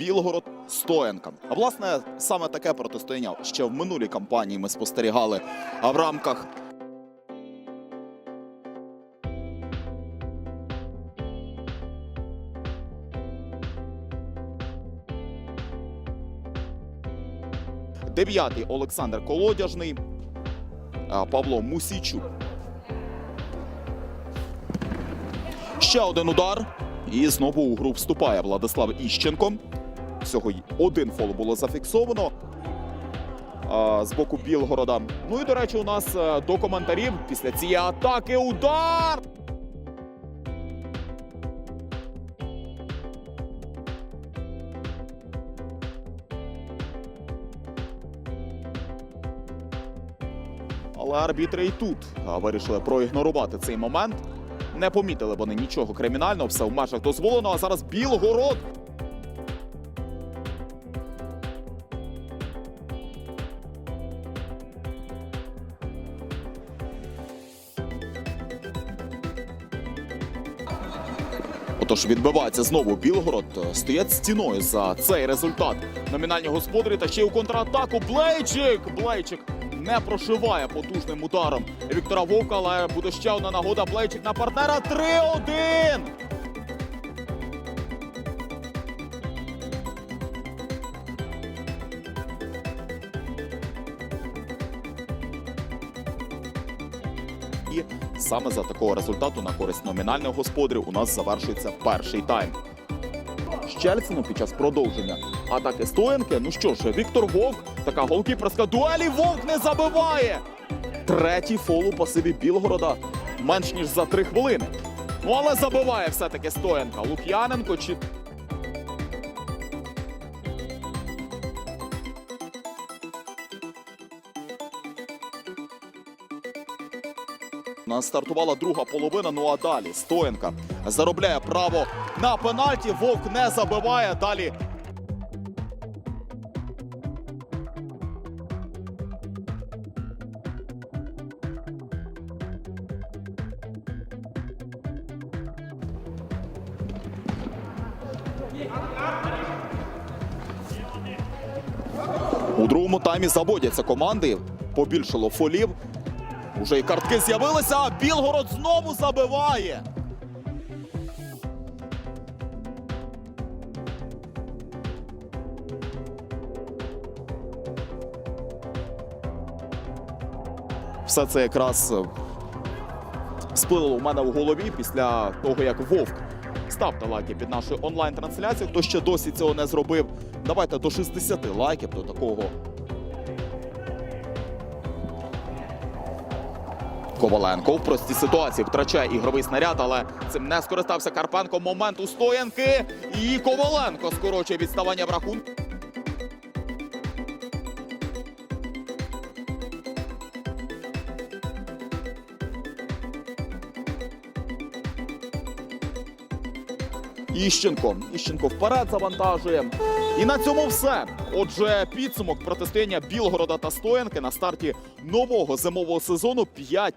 Білгород Стоянка. А власне, саме таке протистояння ще в минулій кампанії ми спостерігали в рамках Дев'ятий Олександр Колодяжний, Павло Мусійчук. Ще один удар. І знову у гру вступає Владислав Іщенко. Всього один фол було зафіксовано з боку Білгорода. Ну і до речі, у нас е, до коментарів після цієї атаки удар. Але арбітри і тут вирішили проігнорувати цей момент. Не помітили вони нічого кримінального, все в межах дозволено. А зараз Білгород. Отож відбивається знову Білгород. Стоять стіною за цей результат. Номінальні господарі та ще й у контратаку. Блейчик! Блейчик не прошиває потужним ударом Віктора Вовка, але буде ще одна нагода. Блейчик на партнера 3-1! І саме за такого результату на користь номінальних господарів у нас завершується перший тайм. Щельцину під час продовження атаки Стоянки. Ну що ж, Віктор Вовк, така голкіперська дуелі. Вовк не забиває. Третій фол у пасиві Білгорода менш ніж за три хвилини. Ну але забиває все-таки Стоянка. Лук'яненко чи стартувала друга половина. Ну а далі Стоєнка заробляє право на пенальті. Вовк не забиває. Далі у другому таймі заводяться команди. Побільшало фолів. Уже і картки з'явилися, а Білгород знову забиває. Все це якраз сплило у мене в голові після того, як Вовк ставте лайки під нашою онлайн-трансляцією. Хто ще досі цього не зробив, давайте до 60 лайків до такого Коваленко в простій ситуації втрачає ігровий снаряд, але цим не скористався Карпенко. Момент у стоянки. І Коваленко скорочує відставання в рахунку. Іщенко. Іщенко вперед завантажує. І на цьому все. Отже, підсумок протистояння Білгорода та Стоянки на старті нового зимового сезону 5-3.